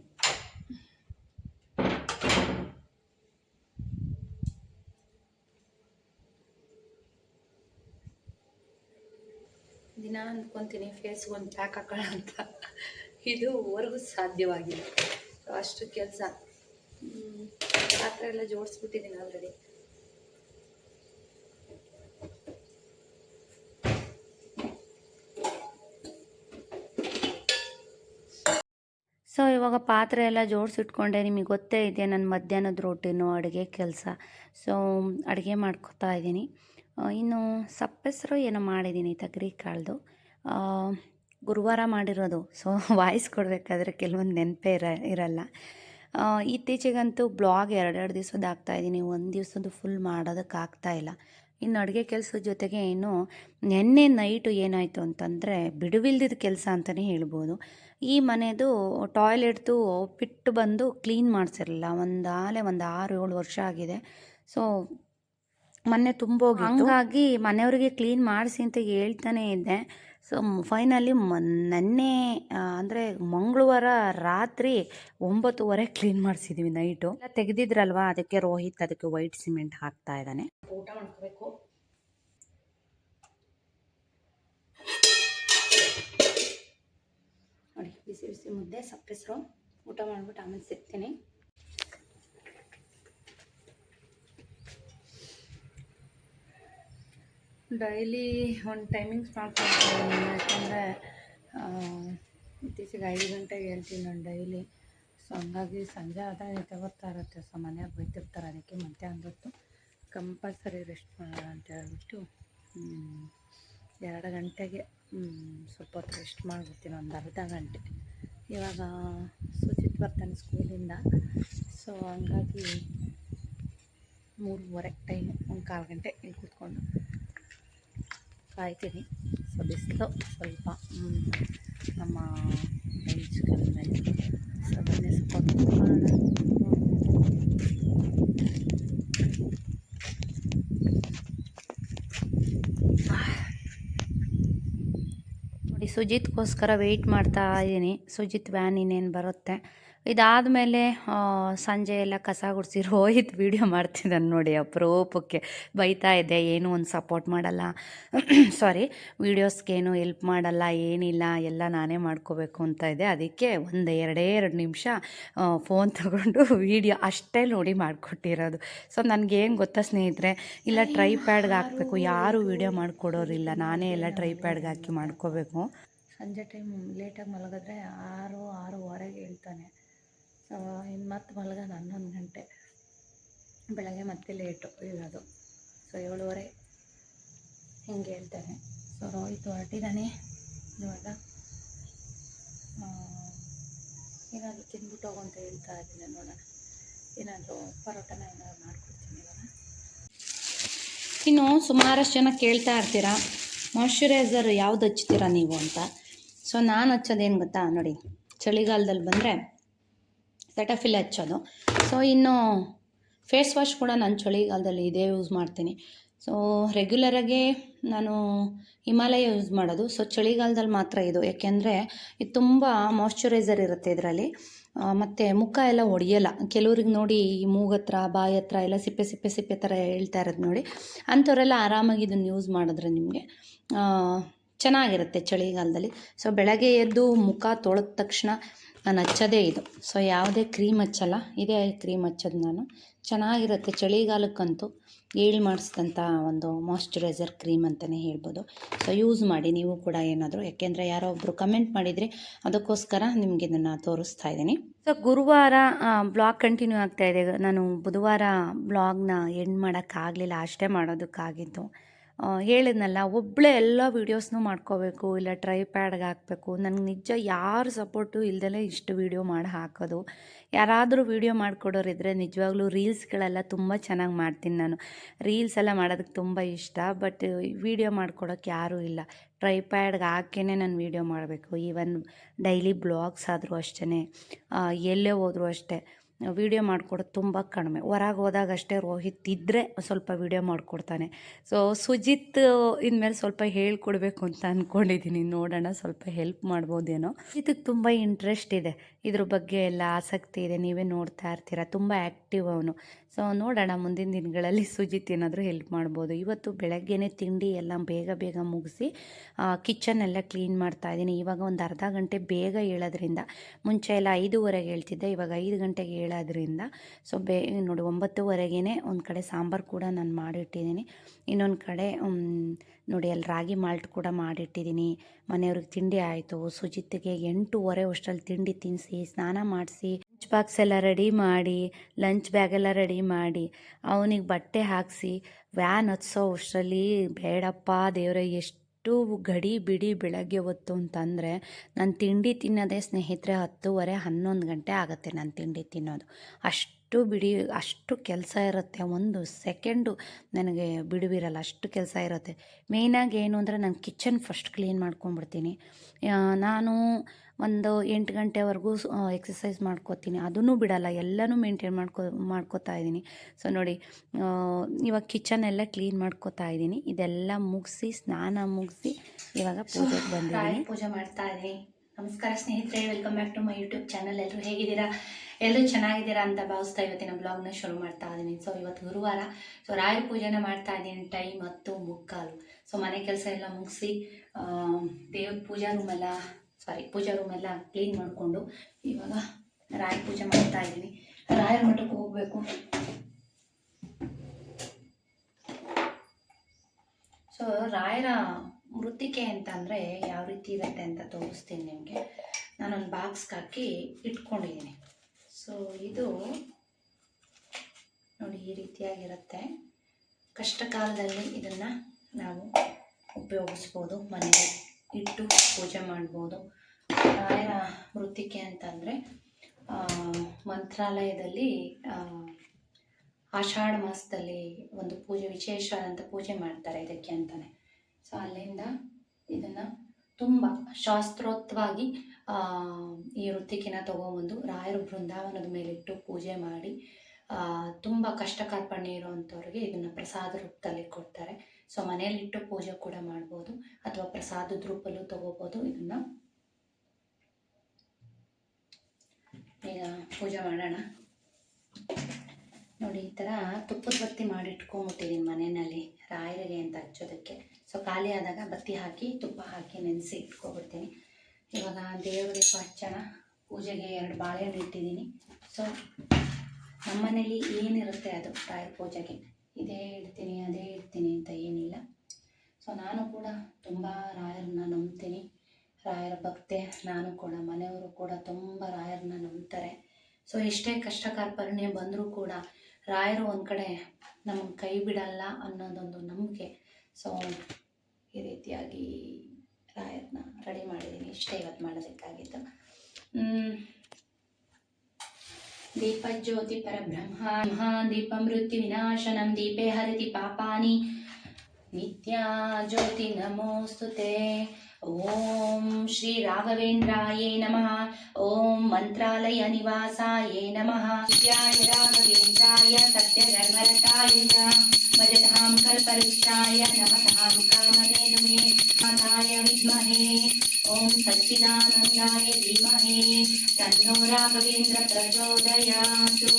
ದಿನ ಅಂದ್ಕೊತೀನಿ ಫೇಸ್ಗೆ ಒಂದು ಪ್ಯಾಕ್ ಹಾಕೋಣ ಅಂತ. ಇದುವರೆಗೂ ಸಾಧ್ಯವಾಗಿಲ್ಲ. ಅಷ್ಟು ಕೆಲಸ. ಪಾತ್ರೆ ಎಲ್ಲ ಜೋಡಿಸ್ಬಿಟ್ಟಿದ್ದೀನಿ ಆಲ್ರೆಡಿ
ಸೊ ಇವಾಗ ಪಾತ್ರೆ ಎಲ್ಲ ಜೋಡಿಸಿಟ್ಕೊಂಡೆ, ನಿಮಗೆ ಗೊತ್ತೇ ಇದೆ ನನ್ನ ಮಧ್ಯಾಹ್ನದ ರೊಟ್ಟಿನೂ ಅಡುಗೆ ಕೆಲಸ. ಸೊ ಅಡುಗೆ ಮಾಡ್ಕೊತಾ ಇದ್ದೀನಿ ಇನ್ನು ಸಪ್ಪೆಸರು ಏನೋ ಮಾಡಿದ್ದೀನಿ ತಗರಿ ಕಾಳ್ದು. ಗುರುವಾರ ಮಾಡಿರೋದು. ಸೊ ವಾಯ್ಸ್ (laughs) ಕೊಡಬೇಕಾದ್ರೆ ಕೆಲವೊಂದು ನೆನಪೇ ಇರ, ಇರಲ್ಲ. ಇತ್ತೀಚೆಗಂತೂ ಬ್ಲಾಗ್ ಎರಡೆರಡು ದಿವಸದ ಹಾಕ್ತಾಯಿದ್ದೀನಿ ಒಂದು ದಿವ್ಸದ್ದು ಫುಲ್ ಮಾಡೋದಕ್ಕೆ ಇಲ್ಲ. ಇನ್ನು ಅಡುಗೆ ಕೆಲಸದ ಜೊತೆಗೆ ಇನ್ನು ನಿನ್ನೆ ನೈಟು ಏನಾಯಿತು ಅಂತಂದರೆ ಬಿಡುವಿಲ್ದಿದ್ದ ಕೆಲಸ ಅಂತಲೇ ಹೇಳ್ಬೋದು. ಈ ಮನೆದು ಟಾಯ್ಲೆಟ್ದು ಪಿಟ್ಟು ಬಂದು ಕ್ಲೀನ್ ಮಾಡಿಸಿರಲಿಲ್ಲ. ಒಂದು ಆಲೆ ಒಂದು ಆರು ಏಳು ವರ್ಷ ಆಗಿದೆ. ಸೊ ಮೊನ್ನೆ ತುಂಬೋಗಿ ಹಂಗಾಗಿ ಮನೆಯವರಿಗೆ ಕ್ಲೀನ್ ಮಾಡಿಸಿ ಅಂತ ಹೇಳ್ತಾನೆ ಇದ್ದೆ. ಸೊ ಫೈನಲಿ ನೆನ್ನೆ ಅಂದರೆ ಮಂಗಳವಾರ ರಾತ್ರಿ ಒಂಬತ್ತುವರೆ ಕ್ಲೀನ್ ಮಾಡಿಸಿದ್ವಿ ನೈಟು ತೆಗೆದಿದ್ರಲ್ವಾ? ಅದಕ್ಕೆ ರೋಹಿತ್ ಅದಕ್ಕೆ ವೈಟ್ ಸಿಮೆಂಟ್ ಹಾಕ್ತಾ ಇದ್ದಾನೆ.
ಊಟ ಮಾಡ್ಕೋಬೇಕು.
ನೋಡಿ ಬಿಸಿ ಬಿಸಿ ಮುದ್ದೆ ಸಪ್ಪೆಸ್ರು ಊಟ ಮಾಡಿಬಿಟ್ಟು ಆಮೇಲೆ ಸಿಗ್ತೀನಿ.
ಡೈಲಿ ಒಂದು ಟೈಮಿಂಗ್ಸ್ ಮಾಡ್ಕೊಳ್ತೀನಿ ಯಾಕಂದರೆ ಇತ್ತೀಚೆಗೆ ಐದು ಗಂಟೆಗೆ ಹೇಳ್ತೀನಿ ನಾನು ಡೈಲಿ. ಸೊ ಹಂಗಾಗಿ ಸಂಜೆ ಆದಾಗ ಬರ್ತಾ ಇರುತ್ತೆ. ಸೊ ಮನೆಯವ್ರು ಬೈತಿರ್ತಾರೆ. ಅದಕ್ಕೆ ಮಧ್ಯಾಹ್ನದ ಹೊತ್ತು ಕಂಪಲ್ಸರಿ ರೆಸ್ಟ್ ಮಾಡೋಣ ಅಂತ ಹೇಳ್ಬಿಟ್ಟು ಎರಡು ಗಂಟೆಗೆ ಸ್ವಲ್ಪ ಹೊತ್ತು ರೆಸ್ಟ್ ಮಾಡಿಬಿಡ್ತೀನಿ. ಒಂದು ಅರ್ಧ ಗಂಟೆ. ಇವಾಗ ಸುಚಿತ್ ಬರ್ತಾನೆ ಸ್ಕೂಲಿಂದ. ಸೊ ಹಂಗಾಗಿ ಮೂರುವರೆ ಟೈಮು, ಒಂದು ಕಾಲು ಗಂಟೆ ಇಲ್ಲಿ ಕೂತ್ಕೊಂಡು. ಕಾಯ್ತೀನಿ. ಸೊ ಬಿಸಿಲು ಸ್ವಲ್ಪ ನಮ್ಮ ಬೆಂಚ್ ಮೇಲೆ. ಸೊ ಬನ್ನಿ ಸ್ವಲ್ಪ ನೋಡಿ,
ಸುಜಿತ್ಗೋಸ್ಕರ ವೆಯ್ಟ್ ಮಾಡ್ತಾ ಇದ್ದೀನಿ ಸುಜಿತ್ ವ್ಯಾನ್ ಇನ್ನೇನು ಬರುತ್ತೆ? ಇದಾದಮೇಲೆ ಸಂಜೆ ಎಲ್ಲ ಕಸ ಗುಡಿಸಿ ರೋಹಿತ್ ವೀಡಿಯೋ ಮಾಡ್ತಿದ್ದಾನೆ ನೋಡಿ, ಅಪರೂಪಕ್ಕೆ. ಬೈತಾ ಇದ್ದೆ ಏನೂ ಒಂದು ಸಪೋರ್ಟ್ ಮಾಡಲ್ಲ. ಸಾರಿ ವೀಡಿಯೋಸ್ಗೇನು ಎಲ್ಪ್ ಮಾಡಲ್ಲ, ಏನಿಲ್ಲ, ಎಲ್ಲ ನಾನೇ ಮಾಡ್ಕೋಬೇಕು ಅಂತ ಇದೆ. ಅದಕ್ಕೆ ಒಂದು ಎರಡೇ ಎರಡು ನಿಮಿಷ ಫೋನ್ ತಗೊಂಡು ವೀಡಿಯೋ ಅಷ್ಟೇ ನೋಡಿ ಮಾಡಿಕೊಟ್ಟಿರೋದು. ಸೊ ನನಗೇನು ಗೊತ್ತಾ ಸ್ನೇಹಿತರೆ, ಇಲ್ಲ ಟ್ರೈ ಪ್ಯಾಡ್ಗೆ ಹಾಕಬೇಕು, ಯಾರೂ ವೀಡಿಯೋ ಮಾಡಿಕೊಡೋರಿಲ್ಲ. ನಾನೇ ಎಲ್ಲ ಟ್ರೈ ಪ್ಯಾಡ್ಗೆ ಹಾಕಿ ಮಾಡ್ಕೋಬೇಕು. ಸಂಜೆ ಟೈಮ್ ಲೇಟಾಗಿ ಮಲಗಿದ್ರೆ ಆರು, ಆರೂವರೆಗೆ ಹೇಳ್ತಾನೆ. ಇನ್ನು ಮತ್ತೆ ಮಲಗೋಣ ಹನ್ನೊಂದು ಗಂಟೆ. ಬೆಳಗ್ಗೆ ಮತ್ತೆ ಲೇಟು ಇರೋದು. ಸೊ ಏಳುವರೆ ಹಿಂಗೆ ಹೇಳ್ತಾರೆ ಸೊ ರೋಹಿತ್ ಹೊರಟಿದ್ದಾನೆ ಇವಾಗ ಏನಾದರೂ ತಿಂದ್ಬಿಟ್ಟು ಹೋಗು ಅಂತ ಹೇಳ್ತಾ ಇದ್ದೀನಿ ನೋಡೋಣ. ಏನಾದರೂ ಪರೋಟನ ಏನಾದ್ರು ಮಾಡ್ಕೊಡ್ತೀನಿ ಇವಾಗ. ಇನ್ನು ಸುಮಾರಷ್ಟು ಜನ ಕೇಳ್ತಾ ಇರ್ತೀರಾ ಮಾಯ್ಶ್ಚರೈಸರ್ ಯಾವ್ದು ಹಚ್ತೀರಾ ನೀವು? ಅಂತ. ಸೊ ನಾನು ಹಚ್ಚೋದೇನು ಗೊತ್ತಾ ನೋಡಿ, ಚಳಿಗಾಲದಲ್ಲಿ ಬಂದರೆ ಸೆಟಫಿಲ್ ಹಚ್ಚೋದು ಸೊ ಇನ್ನು ಫೇಸ್ ವಾಶ್ ಕೂಡ ನಾನು ಚಳಿಗಾಲದಲ್ಲಿ ಇದೇ ಯೂಸ್ ಮಾಡ್ತೀನಿ. ಸೊ ರೆಗ್ಯುಲರಾಗಿ ನಾನು ಹಿಮಾಲಯ ಯೂಸ್ ಮಾಡೋದು. ಸೊ ಚಳಿಗಾಲದಲ್ಲಿ ಮಾತ್ರ ಇದು. ಯಾಕೆಂದರೆ ಇದು ತುಂಬ ಮಾಯ್ಶ್ಚರೈಸರ್ ಇರುತ್ತೆ ಇದರಲ್ಲಿ. ಮತ್ತು ಮುಖ ಎಲ್ಲ ಒಡೆಯಲ್ಲ. ಕೆಲವ್ರಿಗೆ ನೋಡಿ ಈ ಮೂಗತ್ರ ಬಾಯಿ ಹತ್ರ ಎಲ್ಲ ಸಿಪ್ಪೆ ಸಿಪ್ಪೆ ಸಿಪ್ಪೆ ಥರ ಹೇಳ್ತಾ ಇರೋದು ನೋಡಿ. ಅಂಥವರೆಲ್ಲ ಆರಾಮಾಗಿ ಇದನ್ನು ಯೂಸ್ ಮಾಡಿದ್ರೆ ನಿಮಗೆ ಚೆನ್ನಾಗಿರುತ್ತೆ ಚಳಿಗಾಲದಲ್ಲಿ. ಸೊ ಬೆಳಗ್ಗೆ ಎದ್ದು ಮುಖ ತೊಳೆದ ತಕ್ಷಣ ನಾನು ಹಚ್ಚೋದೇ ಇದು. ಸೊ ಯಾವುದೇ ಕ್ರೀಮ್ ಹಚ್ಚಲ್ಲ. ಇದೇ ಕ್ರೀಮ್ ಹಚ್ಚೋದು ನಾನು. ಚೆನ್ನಾಗಿರುತ್ತೆ. ಚಳಿಗಾಲಕ್ಕಂತೂ ಏಳು ಮಾಡಿಸಿದಂಥ ಒಂದು ಮಾಯ್ಶ್ಚರೈಸರ್ ಕ್ರೀಮ್ ಅಂತಲೇ ಹೇಳ್ಬೋದು. ಸೊ ಯೂಸ್ ಮಾಡಿ. ನೀವು ಕೂಡ ಏನಾದರೂ, ಯಾಕೆಂದರೆ ಯಾರೋ ಒಬ್ಬರು ಕಮೆಂಟ್ ಮಾಡಿದರೆ ಅದಕ್ಕೋಸ್ಕರ ನಿಮಗೆ ಇದನ್ನು ತೋರಿಸ್ತಾ ಇದ್ದೀನಿ. ಸೊ ಗುರುವಾರ ಬ್ಲಾಗ್ ಕಂಟಿನ್ಯೂ ಆಗ್ತಾ ಇದೆ. ನಾನು ಬುಧವಾರ ಬ್ಲಾಗ್ನ ಎಂಡ್ ಮಾಡೋಕ್ಕಾಗಲಿಲ್ಲ. ಅಷ್ಟೇ ಮಾಡೋದಕ್ಕಾಗಿದ್ದು. ಹೇಳಿದ್ನಲ್ಲ ಒಬ್ಬಳೇ ಎಲ್ಲ ವೀಡಿಯೋಸ್ನೂ ಮಾಡ್ಕೋಬೇಕು, ಇಲ್ಲ ಟ್ರೈ ಪ್ಯಾಡ್ಗೆ ಹಾಕಬೇಕು. ನನಗೆ ನಿಜ ಯಾರು ಸಪೋರ್ಟು ಇಲ್ದಲೇ ಇಷ್ಟು ವೀಡಿಯೋ ಮಾಡಿ ಹಾಕೋದು. ಯಾರಾದರೂ ವೀಡಿಯೋ ಮಾಡಿಕೊಡೋರಿದ್ರೆ ನಿಜವಾಗ್ಲೂ ರೀಲ್ಸ್ಗಳೆಲ್ಲ ತುಂಬ ಚೆನ್ನಾಗಿ ಮಾಡ್ತೀನಿ ನಾನು. ರೀಲ್ಸ್ ಎಲ್ಲ ಮಾಡೋದಕ್ಕೆ ತುಂಬ ಇಷ್ಟ ಬಟ್ ವೀಡಿಯೋ ಮಾಡ್ಕೊಡೋಕ್ಕೆ ಯಾರೂ ಇಲ್ಲ. ಟ್ರೈ ಪ್ಯಾಡ್ಗೆ ಹಾಕೇ ನಾನು ವೀಡಿಯೋ ಮಾಡಬೇಕು. ಈವನ್ ಡೈಲಿ ಬ್ಲಾಗ್ಸ್ ಆದರೂ ಅಷ್ಟೇ ಎಲ್ಲೇ ಹೋದರೂ ಅಷ್ಟೇ. ವೀಡಿಯೋ ಮಾಡಿಕೊಡೋದು ತುಂಬ ಕಡಿಮೆ. ಹೊರಗೆ ಹೋದಾಗ ಅಷ್ಟೇ ರೋಹಿತ್ ಇದ್ದರೆ ಸ್ವಲ್ಪ ವಿಡಿಯೋ ಮಾಡಿಕೊಡ್ತಾನೆ. ಸೊ ಸುಜಿತ್ ಇನ್ಮೇಲೆ ಸ್ವಲ್ಪ ಹೇಳ್ಕೊಡ್ಬೇಕು ಅಂತ ಅಂದ್ಕೊಂಡಿದ್ದೀನಿ ನೋಡೋಣ ಸ್ವಲ್ಪ ಹೆಲ್ಪ್ ಮಾಡ್ಬೋದೇನೋ. ಇದಕ್ಕೆ ತುಂಬ ಇಂಟ್ರೆಸ್ಟ್ ಇದೆ. ಇದ್ರ ಬಗ್ಗೆ ಎಲ್ಲ ಆಸಕ್ತಿ ಇದೆ. ನೀವೇ ನೋಡ್ತಾ ಇರ್ತೀರ. ತುಂಬ ಆ್ಯಕ್ಟಿವ್ ಅವನು. ಸೊ ನೋಡೋಣ ಮುಂದಿನ ದಿನಗಳಲ್ಲಿ ಸುಜಿತ್ ಏನಾದರೂ ಹೆಲ್ಪ್ ಮಾಡ್ಬೋದು. ಇವತ್ತು ಬೆಳಗ್ಗೆನೇ ತಿಂಡಿ ಎಲ್ಲ ಬೇಗ ಬೇಗ ಮುಗಿಸಿ ಕಿಚನ್ ಎಲ್ಲ ಕ್ಲೀನ್ ಮಾಡ್ತಾ ಇದ್ದೀನಿ. ಇವಾಗ ಒಂದು ಅರ್ಧ ಗಂಟೆ ಬೇಗ ಏಳೋದ್ರಿಂದ, ಮುಂಚೆ ಎಲ್ಲ ಐದೂವರೆಗೆ ಹೇಳ್ತಿದ್ದೆ, ಇವಾಗ ಐದು ಗಂಟೆಗೆ ಹೇಳೋದ್ರಿಂದ ಸೊ ಬೇ, ನೋಡಿ ಒಂಬತ್ತುವರೆಗೇ ಒಂದು ಕಡೆ ಸಾಂಬಾರು ಕೂಡ ನಾನು ಮಾಡಿಟ್ಟಿದ್ದೀನಿ. ಇನ್ನೊಂದು ಕಡೆ ನೋಡಿ, ಅಲ್ಲಿ ರಾಗಿ ಮಾಲ್ಟ್ ಕೂಡ ಮಾಡಿಟ್ಟಿದ್ದೀನಿ. ಮನೆಯವ್ರಿಗೆ ತಿಂಡಿ ಆಯಿತು. ಸುಜಿತ್ಗೆ ಎಂಟೂವರೆ ಅಷ್ಟರಲ್ಲಿ ತಿಂಡಿ ತಿನ್ನಿಸಿ ಸ್ನಾನ ಮಾಡಿಸಿ ಬಾಕ್ಸ್ ಎಲ್ಲ ರೆಡಿ ಮಾಡಿ ಲಂಚ್ ಬ್ಯಾಗ್ ಎಲ್ಲ ರೆಡಿ ಮಾಡಿ, ಅವನಿಗೆ ಬಟ್ಟೆ ಹಾಕಿಸಿ ವ್ಯಾನ್ ಹತ್ಸೋ ಅಷ್ಟರಲ್ಲಿ ಬೇಡಪ್ಪ ದೇವರೇ, ಎಷ್ಟು ಗಡಿ ಬಿಡಿ ಬೆಳಗ್ಗೆ ಹೊತ್ತು ಅಂತಂದರೆ ನಾನು ತಿಂಡಿ ತಿನ್ನೋದೇ ಸ್ನೇಹಿತರೆ ಹತ್ತುವರೆ, ಹನ್ನೊಂದು ಗಂಟೆ ಆಗುತ್ತೆ ನಾನು ತಿಂಡಿ ತಿನ್ನೋದು. ಅಷ್ಟು ಬಿಡಿ, ಅಷ್ಟು ಕೆಲಸ ಇರುತ್ತೆ, ಒಂದು ಸೆಕೆಂಡು ನನಗೆ ಬಿಡುವಿರಲ್ಲ, ಅಷ್ಟು ಕೆಲಸ ಇರುತ್ತೆ. ಮೇಯ್ನಾಗಿ ಏನು ಅಂದರೆ ನಾನು ಕಿಚನ್ ಫಸ್ಟ್ ಕ್ಲೀನ್ ಮಾಡ್ಕೊಂಡ್ಬಿಡ್ತೀನಿ. ನಾನು ಒಂದು ಎಂಟು ಗಂಟೆವರೆಗೂ ಎಕ್ಸಸೈಸ್ ಮಾಡ್ಕೋತೀನಿ. ಅದನ್ನು ಬಿಡಲ್ಲ ಎಲ್ಲನೂ ಮೇಂಟೈನ್ ಮಾಡ್ಕೊ ಮಾಡ್ಕೋತಾ ಇದ್ದೀನಿ. ಸೊ ನೋಡಿ ಇವಾಗ ಕಿಚನ್ ಎಲ್ಲ ಕ್ಲೀನ್ ಮಾಡ್ಕೋತಾ ಇದ್ದೀನಿ. ಇದೆಲ್ಲ ಮುಗಿಸಿ ಸ್ನಾನ ಮುಗಿಸಿ ಇವಾಗ ಪೂಜೆಗೆ ಬಂದಿದ್ದೀನಿ.
ಪೂಜೆ ಮಾಡ್ತಾ ಇದ್ದೀನಿ. ನಮಸ್ಕಾರ ಸ್ನೇಹಿತರೆ welcome back to my YouTube channel ಎಲ್ಲರೂ ಹೇಗಿದ್ದೀರಾ? ಎಲ್ಲರೂ ಚೆನ್ನಾಗಿದ್ದೀರಾ ಅಂತ ಭಾವಿಸ್ತಾ ಇವತ್ತಿನ ಬ್ಲಾಗ್ನ ಶುರು ಮಾಡ್ತಾ ಇದ್ದೀನಿ. ಸೊ ಇವತ್ತು ಗುರುವಾರ. ಸೊ ರಾಯರ ಪೂಜೆನ ಮಾಡ್ತಾ ಇದ್ದೀನಿ ಟೈಮ್ ಮತ್ತು ಮುಕ್ಕಾಲು. ಸೊ ಮನೆ ಕೆಲಸ ಎಲ್ಲ ಮುಗಿಸಿ ದೇವ್ರ ಪೂಜಾ ರೂಮ್ ಎಲ್ಲ ಸಾರಿ, ಪೂಜಾ ರೂಮ್ ಎಲ್ಲ ಕ್ಲೀನ್ ಮಾಡಿಕೊಂಡು ಇವಾಗ ರಾಯ ಪೂಜೆ ಮಾಡ್ತಾ ಇದ್ದೀನಿ. ರಾಯರ ಮಠಕ್ಕೆ ಹೋಗಬೇಕು. ಸೊ ರಾಯರ ಮೃತ್ತಿಕೆ ಅಂತಂದರೆ ಯಾವ ರೀತಿ ಇರುತ್ತೆ ಅಂತ ತೋರಿಸ್ತೀನಿ ನಿಮಗೆ. ನಾನೊಂದು ಬಾಕ್ಸ್ಗೆ ಹಾಕಿ ಇಟ್ಕೊಂಡಿದ್ದೀನಿ. ಸೊ ಇದು ನೋಡಿ ಈ ರೀತಿಯಾಗಿರುತ್ತೆ. ಕಷ್ಟ ಕಾಲದಲ್ಲಿ ಇದನ್ನು ನಾವು ಉಪಯೋಗಿಸ್ಬೋದು ಮನೆಗೆ ಇಟ್ಟು ಪೂಜೆ ಮಾಡ್ಬೋದು. ರಾಯರ ಮೃತ್ತಿಕೆ ಅಂತಂದರೆ ಮಂತ್ರಾಲಯದಲ್ಲಿ ಆಷಾಢ ಮಾಸದಲ್ಲಿ ಒಂದು ಪೂಜೆ ವಿಶೇಷವಾದಂಥ ಪೂಜೆ ಮಾಡ್ತಾರೆ ಇದಕ್ಕೆ ಅಂತಾನೆ. ಸೊ ಅಲ್ಲಿಂದ ಇದನ್ನು ತುಂಬ ಶಾಸ್ತ್ರೋಕ್ತವಾಗಿ ಈ ವೃತ್ತಿಕೆನ ತಗೊಂಬಂದು ರಾಯರ ಬೃಂದಾವನದ ಮೇಲಿಟ್ಟು ಪೂಜೆ ಮಾಡಿ ತುಂಬ ಕಷ್ಟ ಕಾರ್ಪಣ್ಯ ಇರುವಂಥವ್ರಿಗೆ ಇದನ್ನು ಪ್ರಸಾದ ರೂಪದಲ್ಲಿ ಕೊಡ್ತಾರೆ.
ಸೊ ಮನೆಯಲ್ಲಿಟ್ಟು ಪೂಜೆ ಕೂಡ ಮಾಡ್ಬೋದು, ಅಥವಾ ಪ್ರಸಾದದ ರೂಪಲ್ಲೂ ತಗೋಬೋದು ಇದನ್ನು. ಈಗ ಪೂಜೆ ಮಾಡೋಣ. ನೋಡಿ, ಈ ಥರ ತುಪ್ಪದ ಬತ್ತಿ ಮಾಡಿಟ್ಕೊಂಬಿಟ್ಟಿದ್ದೀನಿ ಮನೆಯಲ್ಲಿ ರಾಯರಿಗೆ ಅಂತ ಹಚ್ಚೋದಕ್ಕೆ. ಸೊ ಖಾಲಿ ಆದಾಗ ಬತ್ತಿ ಹಾಕಿ, ತುಪ್ಪ ಹಾಕಿ ನೆನೆಸಿ ಇಟ್ಕೊಬಿಡ್ತೀನಿ. ಇವಾಗ ದೇವರಿಗೆ ಹಚ್ಚೋಣ ಪೂಜೆಗೆ ಎರಡು ಬಾಳೆಹಣ್ಣು ಇಟ್ಟಿದ್ದೀನಿ. ಸೊ ನಮ್ಮ ಮನೇಲಿ ಏನಿರುತ್ತೆ ಅದು ರಾಯರ ಪೂಜೆಗೆ? ಇದೇ ಇಡ್ತೀನಿ, ಅದೇ ಇಡ್ತೀನಿ ಅಂತ ಏನಿಲ್ಲ. ಸೊ ನಾನು ಕೂಡ ತುಂಬ ರಾಯರನ್ನ ನಂಬ್ತೀನಿ. ರಾಯರ ಭಕ್ತೆ ನಾನು ಕೂಡ, ಮನೆಯವರು ಕೂಡ ತುಂಬ ರಾಯರನ್ನ ನಂಬ್ತಾರೆ. ಸೊ ಎಷ್ಟೇ ಕಷ್ಟ ಪರಿಣಯ ಬಂದರೂ ಕೂಡ ರಾಯರು ಒಂದು ಕಡೆ ನಮಗೆ ಕೈ ಬಿಡಲ್ಲ ಅನ್ನೋದೊಂದು ನಂಬಿಕೆ. ಸೊ ಈ ರೀತಿಯಾಗಿ ರಾಯರನ್ನ ರೆಡಿ ಮಾಡಿದ್ದೀನಿ. ಇಷ್ಟೇ ಇವತ್ತು ಮಾಡೋದಕ್ಕಾಗಿತ್ತು ದೀಪ ಜ್ಯೋತಿ ಪರಬ್ರಹ್ಮ ದೀಪ ಮೃತ್ಯು ವಿನಾಶನಂ, ದೀಪೇ ಹರತಿ ಪಾಪಾನಿ. ನಿತ್ಯಾ ಜ್ಯೋತಿ ನಮೋಸ್ತುತೆ. ॐ नम नमः। ॐ मन्त्रालयनिवासाय नमः। विद्याय राघवेन्द्राय सत्यधर्मरताय भजतां नमतां कामधेनुमे विद्महे। ॐ सच्चिदानन्दाय धीमहे। तन्नो राघवेन्द्र प्रचोदयातु।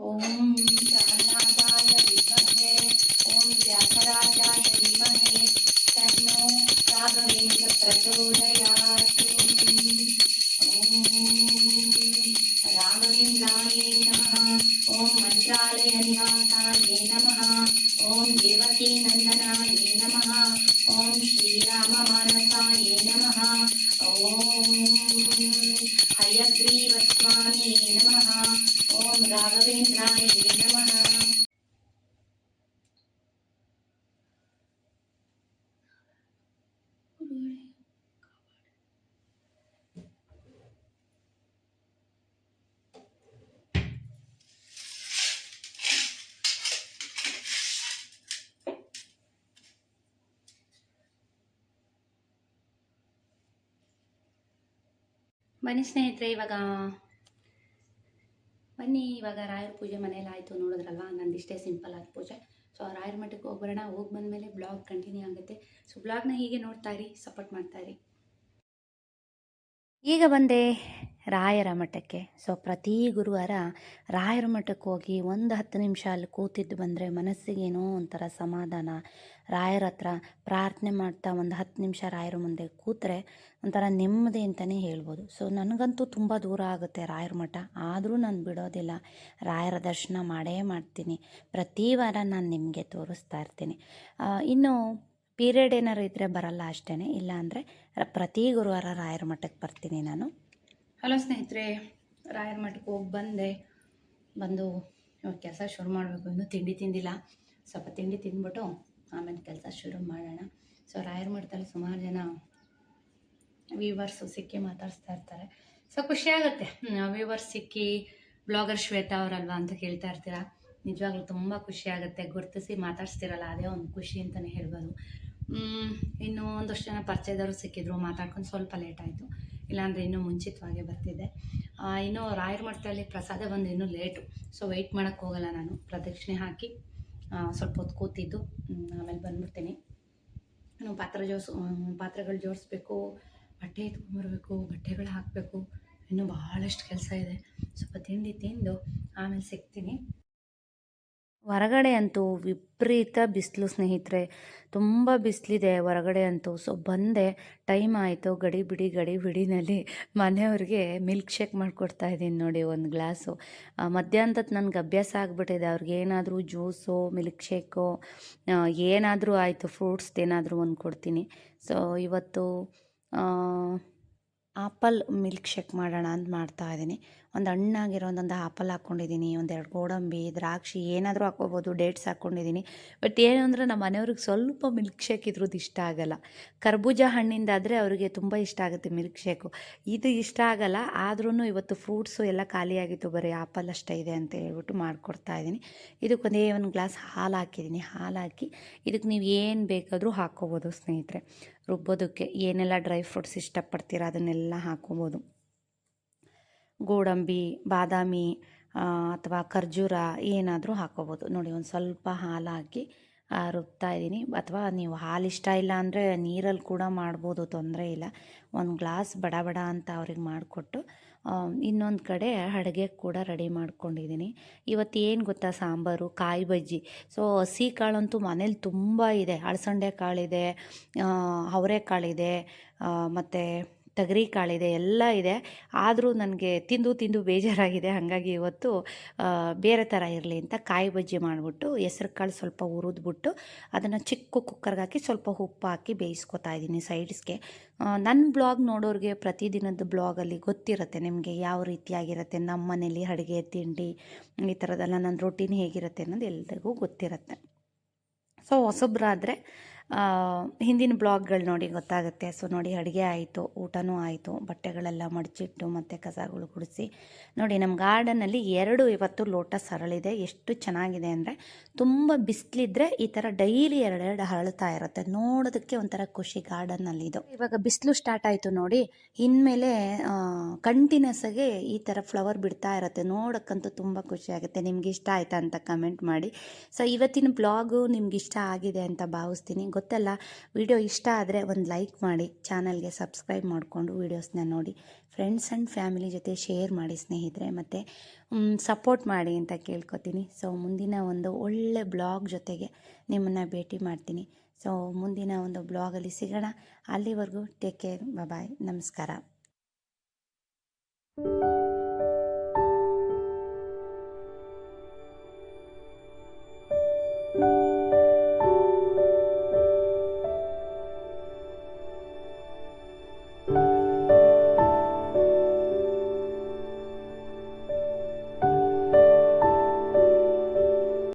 ॐ ಬನ್ನಿ ಸ್ನೇಹಿತರೆ, ಇವಾಗ ಬನ್ನಿ, ಇವಾಗ ರಾಯರ ಪೂಜೆ ಮನೇಲಿ ಆಯಿತು ನೋಡಿದ್ರಲ್ಲ ನಂದಿಷ್ಟೇ ಸಿಂಪಲ್ ಆದ ಪೂಜೆ. ಸೊ ರಾಯರ ಮಠಕ್ಕೆ ಹೋಗ್ಬರೋಣ ಹೋಗಿ ಬಂದಮೇಲೆ ಬ್ಲಾಗ್ ಕಂಟಿನ್ಯೂ ಆಗುತ್ತೆ. ಸೊ ಬ್ಲಾಗ್ನ ಹೀಗೆ ನೋಡ್ತಾ ಇರಿ ಸಪೋರ್ಟ್ ಮಾಡ್ತಾ ಇರಿ. ಈಗ ಬಂದೆ ರಾಯರ ಮಠಕ್ಕೆ. ಸೊ ಪ್ರತಿ ಗುರುವಾರ ರಾಯರ ಮಠಕ್ಕೆ ಹೋಗಿ ಒಂದು ಹತ್ತು ನಿಮಿಷ ಅಲ್ಲಿ ಕೂತಿದ್ದು ಬಂದರೆ ಮನಸ್ಸಿಗೇನೋ ಒಂಥರ ಸಮಾಧಾನ ರಾಯರ ಹತ್ರ ಪ್ರಾರ್ಥನೆ ಮಾಡ್ತಾ ಒಂದು ಹತ್ತು ನಿಮಿಷ ರಾಯರ ಮುಂದೆ ಕೂತ್ರೆ ಒಂಥರ ನೆಮ್ಮದಿ ಅಂತಲೇ ಹೇಳ್ಬೋದು. ಸೊ ನನಗಂತೂ ತುಂಬ ದೂರ ಆಗುತ್ತೆ ರಾಯರ ಮಠ. ಆದರೂ ನಾನು ಬಿಡೋದಿಲ್ಲ. ರಾಯರ ದರ್ಶನ ಮಾಡೇ ಮಾಡ್ತೀನಿ. ಪ್ರತಿ ವಾರ ನಾನು ನಿಮಗೆ ತೋರಿಸ್ತಾ ಇರ್ತೀನಿ. ಇನ್ನು ಪೀರಿಯಡ್ ಏನಾರು ಇದ್ದರೆ ಬರಲ್ಲ ಅಷ್ಟೇ ಇಲ್ಲ ಅಂದರೆ ಪ್ರತಿ ಗುರುವಾರ ರಾಯರ ಮಠಕ್ಕೆ ಬರ್ತೀನಿ ನಾನು. ಹಲೋ ಸ್ನೇಹಿತರೆ, ರಾಯರ ಮಠಕ್ಕೆ ಹೋಗಿ ಬಂದೆ. ಬಂದು ಕೆಲಸ ಶುರು ಮಾಡಬೇಕು. ಇನ್ನೂ ತಿಂಡಿ ತಿಂದಿಲ್ಲ. ಸ್ವಲ್ಪ ತಿಂಡಿ ತಿಂದ್ಬಿಟ್ಟು ಆಮೇಲೆ ಕೆಲಸ ಶುರು ಮಾಡೋಣ. ಸೊ ರಾಯರ್ ಮಠದಲ್ಲಿ ಸುಮಾರು ಜನ ವ್ಯೂವರ್ಸು ಸಿಕ್ಕಿ ಮಾತಾಡಿಸ್ತಾ ಇರ್ತಾರೆ. ಸೊ ಖುಷಿ ಆಗುತ್ತೆ. ವ್ಯೂವರ್ಸ್ ಸಿಕ್ಕಿ ಬ್ಲಾಗರ್ ಶ್ವೇತಾ ಅವರಲ್ವಾ ಅಂತ ಕೇಳ್ತಾ ಇರ್ತೀರಾ? ನಿಜವಾಗ್ಲೂ ತುಂಬ ಖುಷಿಯಾಗುತ್ತೆ ಗುರುತಿಸಿ ಮಾತಾಡ್ಸ್ತಿರಲ್ಲ, ಅದೇ ಒಂದು ಖುಷಿ ಅಂತಲೇ ಹೇಳ್ಬೋದು. ಇನ್ನೂ ಒಂದಷ್ಟು ಜನ ಪರಿಚಯದವರು ಸಿಕ್ಕಿದ್ರು, ಮಾತಾಡ್ಕೊಂಡು ಸ್ವಲ್ಪ ಲೇಟ್ ಆಯಿತು. ಇಲ್ಲಾಂದರೆ ಇನ್ನೂ ಮುಂಚಿತವಾಗಿ ಬರ್ತಿದ್ದೆ ಇನ್ನೂ ರಾಯರ ಮಠದಲ್ಲಿ ಪ್ರಸಾದ ಬಂದು ಇನ್ನೂ ಲೇಟು ಸೊ ವೆಯ್ಟ್ ಮಾಡೋಕ್ಕೆ ಹೋಗಲ್ಲ ನಾನು. ಪ್ರದಕ್ಷಿಣೆ ಹಾಕಿ. ಸ್ವಲ್ಪ ಹೊತ್ತು ಕೂತಿದ್ದು. ಆಮೇಲೆ ಬಂದ್ಬಿಡ್ತೀನಿ. ನಾವು ಪಾತ್ರೆ ಜೋಸ್ ಪಾತ್ರೆಗಳು ಜೋಡಿಸ್ಬೇಕು. ಬಟ್ಟೆ ಬರಬೇಕು ಬಟ್ಟೆಗಳು ಹಾಕಬೇಕು. ಇನ್ನೂ ಭಾಳಷ್ಟು ಕೆಲಸ ಇದೆ. ಸ್ವಲ್ಪ ತಿಂಡಿ ತಿಂದು ಆಮೇಲೆ ಸಿಗ್ತೀನಿ. ಹೊರಗಡೆ ಅಂತೂ ವಿಪರೀತ ಬಿಸಿಲು ಸ್ನೇಹಿತರೆ, ತುಂಬ ಬಿಸಿಲಿದೆ ಹೊರಗಡೆ ಅಂತೂ. ಸೊ ಬಂದೆ ಟೈಮ್ ಆಯಿತು, ಗಡಿ ಬಿಡಿ, ಗಡಿ ಬಿಡಿನಲ್ಲಿ ಮನೆಯವ್ರಿಗೆ ಮಿಲ್ಕ್ ಶೇಕ್ ಮಾಡಿಕೊಡ್ತಾ ಇದ್ದೀನಿ ನೋಡಿ ಒಂದು ಗ್ಲಾಸು ಮಧ್ಯಾಹ್ನದ ನನಗೆ ಅಭ್ಯಾಸ ಆಗಿಬಿಟ್ಟಿದೆ, ಅವ್ರಿಗೆ ಏನಾದರೂ ಜ್ಯೂಸು ಮಿಲ್ಕ್ ಶೇಕು ಏನಾದರೂ ಆಯಿತು ಫ್ರೂಟ್ಸ್ದು ಏನಾದರೂ ಒಂದು ಕೊಡ್ತೀನಿ. ಸೊ ಇವತ್ತು ಆಪಲ್ ಮಿಲ್ಕ್ ಶೇಕ್ ಮಾಡೋಣ ಅಂತ ಮಾಡ್ತಾ ಇದ್ದೀನಿ. ಒಂದು ಹಣ್ಣಾಗಿರೋ ಒಂದೊಂದು ಆಪಲ್ ಹಾಕ್ಕೊಂಡಿದ್ದೀನಿ ಒಂದೆರಡು ಗೋಡಂಬಿ, ದ್ರಾಕ್ಷಿ, ಏನಾದರೂ ಹಾಕ್ಕೋಬೋದು ಡೇಟ್ಸ್ ಹಾಕ್ಕೊಂಡಿದ್ದೀನಿ. ಬಟ್ ಏನು ಅಂದರೆ ನಮ್ಮ ಮನೆಯವ್ರಿಗೆ ಸ್ವಲ್ಪ ಮಿಲ್ಕ್ ಶೇಕ್ ಇದ್ರದ್ದು ಇಷ್ಟ ಆಗಲ್ಲ. ಕರ್ಬೂಜ ಹಣ್ಣಿಂದಾದರೆ ಅವರಿಗೆ ತುಂಬ ಇಷ್ಟ ಆಗುತ್ತೆ ಮಿಲ್ಕ್ ಶೇಕು. ಇದು ಇಷ್ಟ ಆಗಲ್ಲ ಆದ್ರೂ ಇವತ್ತು ಫ್ರೂಟ್ಸು ಎಲ್ಲ ಖಾಲಿಯಾಗಿತ್ತು ಬರೀ ಆಪಲ್ ಅಷ್ಟೇ ಇದೆ ಅಂತ ಹೇಳ್ಬಿಟ್ಟು ಮಾಡಿಕೊಡ್ತಾ ಇದ್ದೀನಿ. ಇದಕ್ಕೊಂದೇ ಒಂದು ಗ್ಲಾಸ್ ಹಾಲು ಹಾಕಿದ್ದೀನಿ. ಹಾಲು ಹಾಕಿ ಇದಕ್ಕೆ ನೀವು ಏನು ಬೇಕಾದರೂ ಹಾಕ್ಕೋಬೋದು ಸ್ನೇಹಿತರೆ. ರುಬ್ಬೋದಕ್ಕೆ ಏನೆಲ್ಲ ಡ್ರೈ ಫ್ರೂಟ್ಸ್ ಇಷ್ಟಪಡ್ತೀರ ಅದನ್ನೆಲ್ಲ ಹಾಕ್ಕೋಬೋದು ಗೋಡಂಬಿ, ಬಾದಾಮಿ ಅಥವಾ ಖರ್ಜೂರ ಏನಾದರೂ ಹಾಕೋಬೋದು. ನೋಡಿ, ಒಂದು ಸ್ವಲ್ಪ ಹಾಲು ಹಾಕಿ ರುಬ್ತಾ ಇದ್ದೀನಿ. ಅಥವಾ ನೀವು ಹಾಲು ಇಷ್ಟ ಇಲ್ಲ ಅಂದರೆ ನೀರಲ್ಲಿ ಕೂಡ ಮಾಡ್ಬೋದು, ತೊಂದರೆ ಇಲ್ಲ. ಒಂದು ಗ್ಲಾಸ್ ಬಡ ಬಡ ಅಂತ ಅವ್ರಿಗೆ ಮಾಡಿಕೊಟ್ಟು ಇನ್ನೊಂದು ಕಡೆ ಅಡುಗೆ ಕೂಡ ರೆಡಿ ಮಾಡ್ಕೊಂಡಿದ್ದೀನಿ. ಇವತ್ತು ಏನು ಗೊತ್ತಾ ಸಾಂಬಾರು, ಕಾಯಿ ಬಜ್ಜಿ. ಸೊ ಹಸಿ ಕಾಳಂತೂ ಮನೇಲಿ ತುಂಬ ಇದೆ. ಅಳಸಂಡೆ ಕಾಳಿದೆ ಅವರೆಕಾಳಿದೆ ಮತ್ತು ತೊಗರಿ ಕಾಳಿದೆ ಎಲ್ಲ ಇದೆ. ಆದರೂ ನನಗೆ ತಿಂದು ತಿಂದು ಬೇಜಾರಾಗಿದೆ. ಹಾಗಾಗಿ ಇವತ್ತು ಬೇರೆ ಥರ ಇರಲಿ ಅಂತ ಕಾಯಿ ಬಜ್ಜಿ ಮಾಡಿಬಿಟ್ಟು, ಹೆಸ್ರು ಕಾಳು ಸ್ವಲ್ಪ ಹುರಿದ್ಬಿಟ್ಟು, ಅದನ್ನು ಚಿಕ್ಕ ಕುಕ್ಕರ್ಗೆ ಹಾಕಿ ಸ್ವಲ್ಪ ಉಪ್ಪು ಹಾಕಿ ಬೇಯಿಸ್ಕೊತಾ ಇದ್ದೀನಿ ಸೈಡ್ಸ್ಗೆ. ನನ್ನ ಬ್ಲಾಗ್ ನೋಡೋರಿಗೆ ಪ್ರತಿದಿನದ ಬ್ಲಾಗಲ್ಲಿ ಗೊತ್ತಿರುತ್ತೆ ನಿಮಗೆ ಯಾವ ರೀತಿಯಾಗಿರುತ್ತೆ. ನಮ್ಮ ಮನೇಲಿ ಅಡುಗೆ, ತಿಂಡಿ, ಈ ಥರದ್ದೆಲ್ಲ ನನ್ನ ರೊಟೀನ್ ಹೇಗಿರುತ್ತೆ ಅನ್ನೋದು ಎಲ್ರಿಗೂ ಗೊತ್ತಿರುತ್ತೆ. ಸೊ ಹೊಸಬ್ರಾದರೆ ಹಿಂದಿನ ಬ್ಲಾಗ್ಗಳು ನೋಡಿ ಗೊತ್ತಾಗುತ್ತೆ. ಸೊ, ನೋಡಿ ಅಡುಗೆ ಆಯಿತು, ಊಟನೂ ಆಯಿತು, ಬಟ್ಟೆಗಳೆಲ್ಲ ಮಡಚಿಟ್ಟು ಮತ್ತು ಕಸಗಳು ಗುಡಿಸಿ. ನೋಡಿ ನಮ್ಮ ಗಾರ್ಡನಲ್ಲಿ ಎರಡು ಇವತ್ತು ಲೋಟಸ್ ಸರಳಿದೆ ಎಷ್ಟು ಚೆನ್ನಾಗಿದೆ ಅಂದರೆ ತುಂಬ ಬಿಸಿಲಿದ್ರೆ ಈ ಥರ ಡೈಲಿ ಎರಡೆರಡು ಅರಳ್ತಾ ಇರುತ್ತೆ. ನೋಡೋದಕ್ಕೆ ಒಂಥರ ಖುಷಿ ಗಾರ್ಡನ್ನಲ್ಲಿ ಇದು ಇವಾಗ ಬಿಸಿಲು ಸ್ಟಾರ್ಟ್ ಆಯಿತು ನೋಡಿ. ಇನ್ಮೇಲೆ ಕಂಟಿನ್ಯೂಸ್ ಆಗಿ ಈ ಥರ ಫ್ಲವರ್ ಬಿಡ್ತಾ ಇರುತ್ತೆ. ನೋಡೋಕ್ಕಂತೂ ತುಂಬ ಖುಷಿ ಆಗುತ್ತೆ. ನಿಮ್ಗೆ ಇಷ್ಟ ಆಯ್ತಾ ಅಂತ ಕಮೆಂಟ್ ಮಾಡಿ. ಸೊ, ಇವತ್ತಿನ ಬ್ಲಾಗು ನಿಮ್ಗೆ ಇಷ್ಟ ಆಗಿದೆ ಅಂತ ಭಾವಿಸ್ತೀನಿ. ಗೊತ್ತಲ್ಲ, ವಿಡಿಯೋ ಇಷ್ಟ ಆದರೆ ಒಂದು ಲೈಕ್ ಮಾಡಿ, ಚಾನಲ್ಗೆ ಸಬ್ಸ್ಕ್ರೈಬ್ ಮಾಡಿಕೊಂಡು ವೀಡಿಯೋಸ್ನ ನೋಡಿ. ಫ್ರೆಂಡ್ಸ್ ಆ್ಯಂಡ್ ಫ್ಯಾಮಿಲಿ ಜೊತೆ ಶೇರ್ ಮಾಡಿ ಸ್ನೇಹಿತರೆ. ಮತ್ತು ಸಪೋರ್ಟ್ ಮಾಡಿ ಅಂತ ಕೇಳ್ಕೊತೀನಿ. ಸೊ ಮುಂದಿನ ಒಂದು ಒಳ್ಳೆ ಬ್ಲಾಗ್ ಜೊತೆಗೆ ನಿಮ್ಮನ್ನು ಭೇಟಿ ಮಾಡ್ತೀನಿ. ಸೊ ಮುಂದಿನ ಒಂದು ಬ್ಲಾಗಲ್ಲಿ ಸಿಗೋಣ. ಅಲ್ಲಿವರೆಗೂ ಟೇಕ್ ಕೇರ್ ಬಾಯ್ ನಮಸ್ಕಾರ.